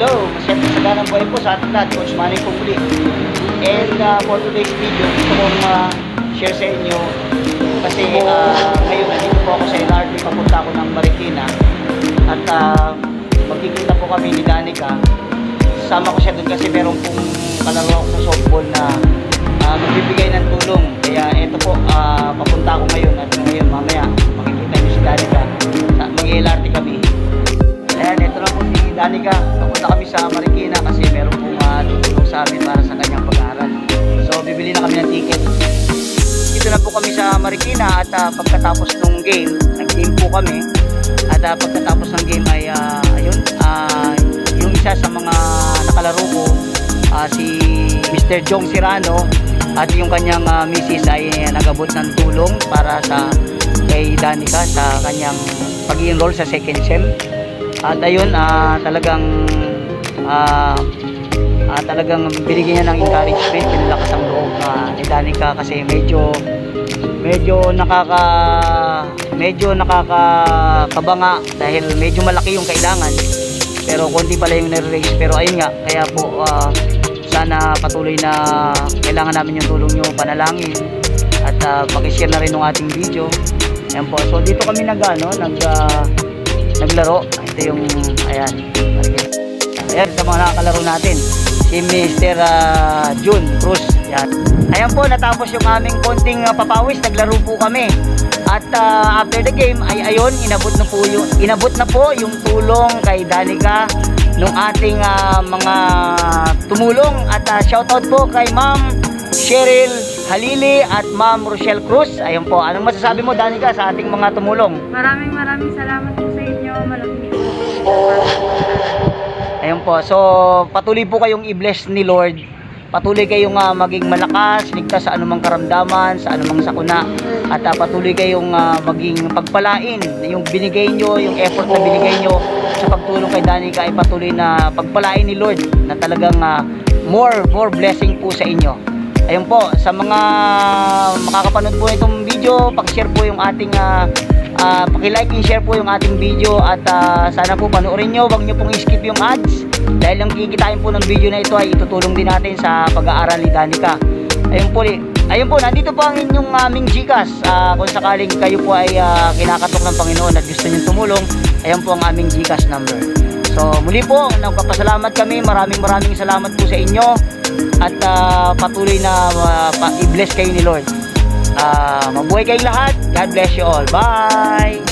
Hello, masyadong saganang buhay po sa ating lahat. Coach Manny po muli. And uh, for today's video, gusto kong uh, share sa inyo kasi uh, ngayon nandito po ako sa LRT, papunta ako ng Marikina at uh, magkikita po kami ni Danica. Sama ko siya doon kasi meron pong kalaro ako sa softball na uh, magbibigay ng tulong. Kaya ito po, uh, papunta ako ngayon at ngayon mamaya makikita niyo si Danica. Mag-LRT kami. Ayan, ito na po si Danica. Sa Marikina kasi meron pong uh, tutulong sa amin para sa kanyang pag-aaral. So, bibili na kami ng ticket. Dito na po kami sa Marikina at ah, pagkatapos ng game, nag-game po kami. At ah, pagkatapos ng game ay, ah, ayun, ah, yung isa sa mga nakalaro ko, ah, si Mr. Jong Serrano, at yung kanyang ah, misis ay nagabot ng tulong para sa kay Danica sa kanyang pag-enroll sa second sem. At ayun, ah, talagang ah, ah, talagang binigyan niya ng encouragement, pinalakas ang loob na ni Danica kasi medyo medyo nakaka medyo nakakabanga dahil medyo malaki yung kailangan. Pero konti pala yung nare-raise. Pero ayun nga kaya po ah, sana patuloy na kailangan namin yung tulong nyo panalangin at uh, pakishare na rin ng ating video. Ayan po. So dito kami nag ano nag ah, naglaro. Ito yung ayan ayan sa mga nakakalaro natin si Mr. ah, June Cruz yan ayan po natapos yung aming konting ah, papawis naglaro po kami at ah, after the game ay ayun inabot na po yung inabot na po yung tulong kay Danica nung ating ah, mga tumulong at ah, shoutout po kay Ma'am Cheryl Halili at Ma'am Rochelle Cruz. Ayun po, anong masasabi mo Danica sa ating mga tumulong? Maraming maraming salamat po sa inyo. Malaking Ayun po. So, patuloy po kayong i-bless ni Lord. Patuloy kayong ah, maging malakas, ligtas sa anumang karamdaman, sa anumang sakuna. At ah, patuloy kayong ah, maging pagpalain. Yung binigay nyo, yung effort na binigay nyo sa pagtulong kay Danica ay patuloy na pagpalain ni Lord na talagang ah, more, more blessing po sa inyo. Ayun po, sa mga makakapanood po itong video, pakishare po yung ating ah, Ah, paki-like and share po yung ating video at ah, sana po panoorin nyo, wag nyo pong i-skip yung ads dahil ang kikitain po ng video na ito ay itutulong din natin sa pag-aaral ni Danica. Ayun po, ayun po, nandito po ang inyong aming Gcash. Ah, kung sakaling kayo po ay ah, kinakatok ng Panginoon at gusto nyo tumulong, ayun po ang aming Gcash number. So muli po, nagpapasalamat kami, maraming maraming salamat po sa inyo at ah, patuloy na ah, pa- i-bless kayo ni Lord. Ah, mabuhay kayong lahat. God bless you all. Bye!